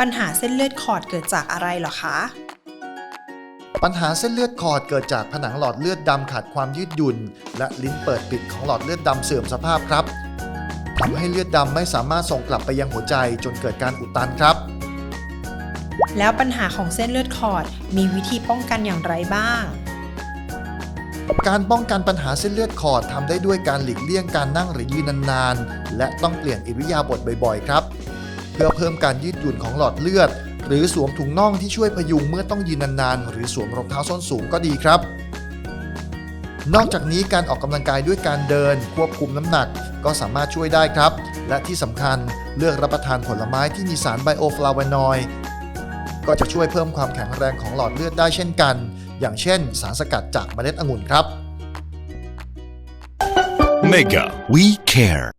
ปัญหาเส้นเลือดขอดเกิดจากอะไรเหรอคะ ปัญหาเส้นเลือดขอดเกิดจากผนังหลอดเลือดดำขาดความยืดหยุ่น และลิ้นเปิดปิดของหลอดเลือดดำเสื่อมสภาพครับทำให้เลือดดำไม่สามารถส่งกลับไปยังหัวใจจนเกิดการอุดตันครับ แล้วปัญหาของเส้นเลือดขอดมีวิธีป้องกันอย่างไรบ้าง การป้องกันปัญหาเส้นเลือดขอดทำได้ด้วยการหลีกเลี่ยงการนั่งหรือยืนนานๆ และต้องเปลี่ยนอิริยาบถบ่อยๆ ครับเพื่อเพิ่มการยืดหยุ่นของหลอดเลือด หรือสวมถุงน่องที่ช่วยพยุงเมื่อต้องยืนนานๆ หรือสวมรองเท้าส้นสูงก็ดีครับ นอกจากนี้การออกกำลังกายด้วยการเดิน ควบคุมน้ำหนักก็สามารถช่วยได้ครับ และที่สำคัญเลือกรับประทานผลไม้ที่มีสารไบโอฟลาโวนอยด์ก็จะช่วยเพิ่มความแข็งแรงของหลอดเลือดได้เช่นกัน อย่างเช่น สารสกัดจากเมล็ดองุ่นครับ Mega We Care